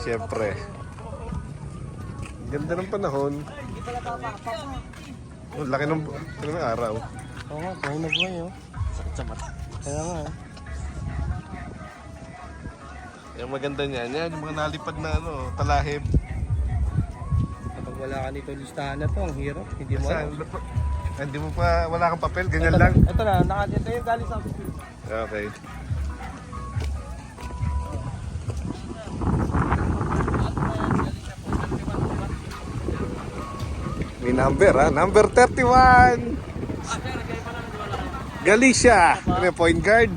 Siyempre. Ganda ng panahon. Ang laki ng, laki ng araw. Oo nga, buhay na buhay oh. Sakit sa mata. Kaya nga eh. Yung maganda niyan, yan, yung mga nalipad na ano, talahib. Kapag wala ka nito listahan na to, ang hirap. Hindi mo Saan? alam. Ah, Hindi mo pa, wala kang papel, ganyan Ito- lang. Ito na, naka, ito yung galing sa akin. Okay. Number ha, number 31! Galicia! Ano point guard? Ito,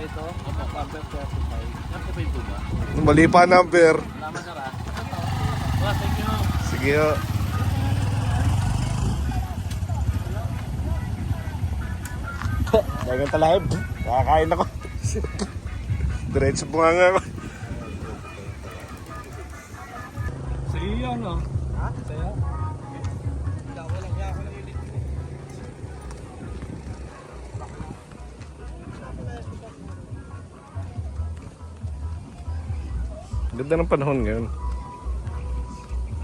ito. Number 35. Ba yung ba? Mali pa number. Ah. Sige ho. Dagang talahib. Nakakain ako. Diretso po nga nga ako. Sige yan oh. Ha? Saya? Ganda ng panahon ngayon.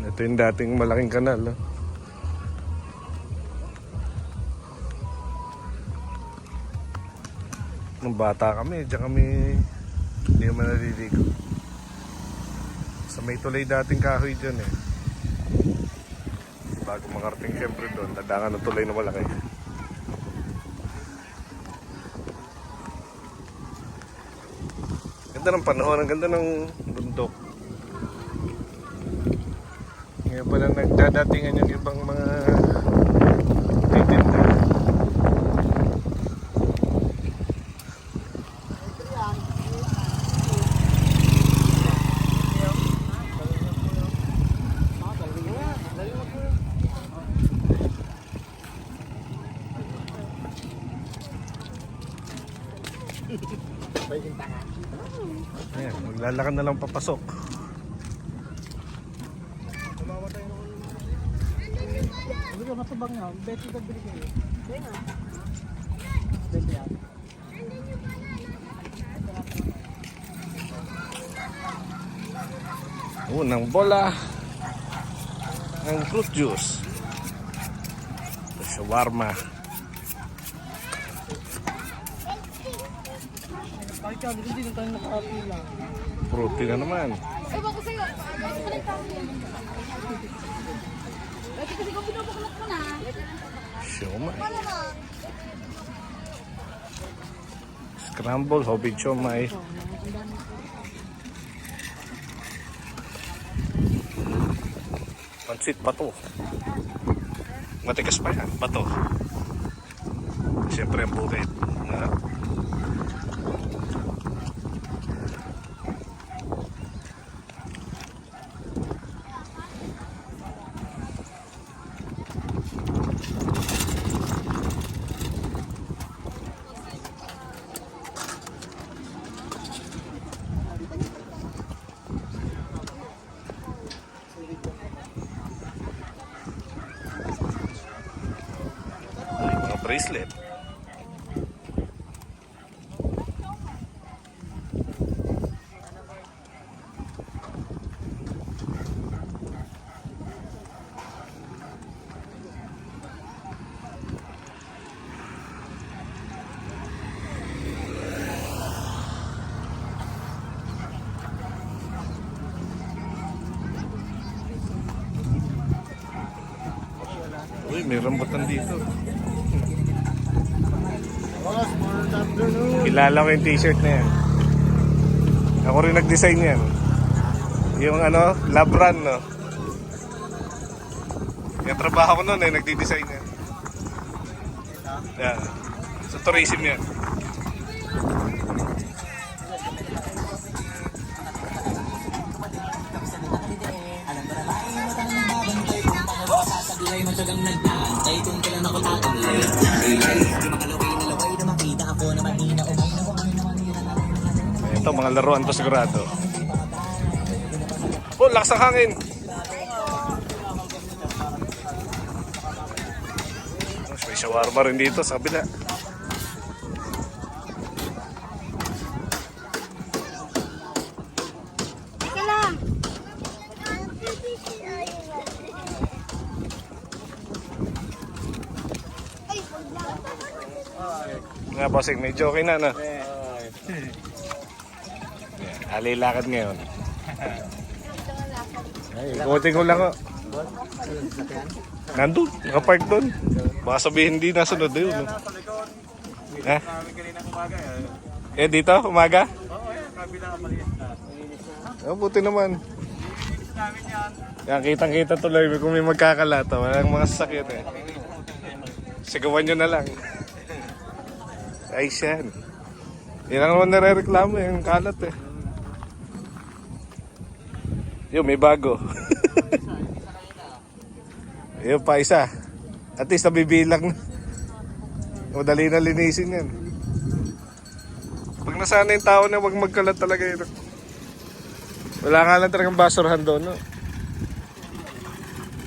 Ito yung dating malaking kanal. ah. Nung bata kami, diyan kami hindi naman naliligo. Sa may tulay dating kahoy dyan eh. Bago makarating siyempre doon, tadangan ng tulay na malaki. Ganda ng panahon, ang ganda ng bundok. Ngayon pala nagdadatingan yung ibang mga Maglalakad na lang papasok. Ano ka matubang nga? Betty ka bili kayo. Betty yan. Unang bola ng fruit juice. Shawarma. Bakit ka? Hindi na tayo nakakapila. Fruity na naman. Ewan ko sa'yo. Bakit ko nagtawag yun? Bakit kasi kung pinupukulot mo na. Siomay. Scramble, hobi siomay. Pansit pato. Matigas pa yan, pato. Siyempre ang bukid. Na, mga bracelet. Uy, may rambutan dito. Kilala ko yung t-shirt na yan. Ako rin nag-design yan. Yung ano, Labran, no? Yung trabaho ko noon eh, nagdi-design yan. Yeah. Sa tourism yan. Ito, mga laruan to sigurado. Oh, lakas ng hangin. May shawarma rin dito sa kabila. Nga bossing, may joke na na. Yeah. Alay lakad ngayon. Ay, kumating ko lang, oh. Nandun, nakapark doon. Baka sabihin hindi nasunod na yun. no? Ha? Eh. Eh, dito, umaga? Oo, yan. Kabila ka maliit na. Oh, buti naman. Yan. Kitang-kita tuloy kung may magkakalata. Walang mga sasakyan eh. Sigawan nyo na lang. Ay, yan. Yan ang naman nare-reklamo yung kalat eh. Yun, may bago. Yun pa isa. At least nabibilang na. Madali na linisin yan. Pag nasana yung tao na wag magkalat talaga yun. Wala nga lang talagang basurahan doon. No?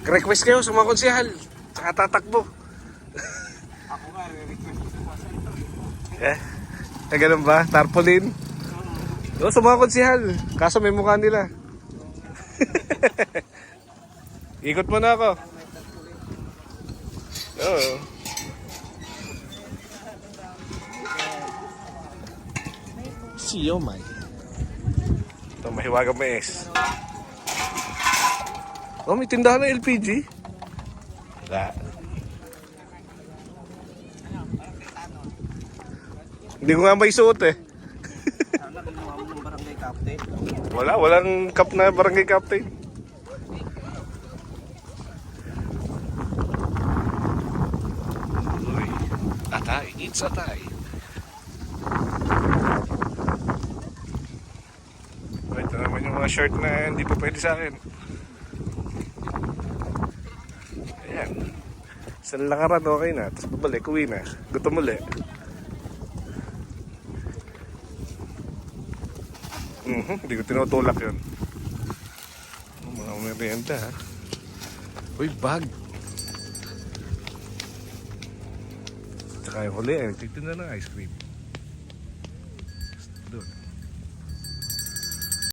Request kayo sa mga konsihal. Tsaka tatakbo. Ako nga, request ko sa Eh, eh ganun ba? Tarpaulin? Oo, sa mga konsihal. Kaso may mukha nila. Ikot mo na ako. Oo. Siomay. Ito, mahiwagang mais. Oh, may tindahan ng LPG. Wala. Hindi ko nga may suot eh. Sana kinuha mo ng barangay captain. Wala, walang cup na barangay captain. Uy, atay, it's atay. Ito naman yung mga shirt na hindi pa pwede sa akin. Ayan. Isang lakaran, okay na. Tapos babalik, uwi na. Gutom ulit. Mhm, hindi ko tinutulak yun. Oh, mga merienda ha. Uy, bag. Tsaka yung huli, eh, nagtitinda ng ice cream.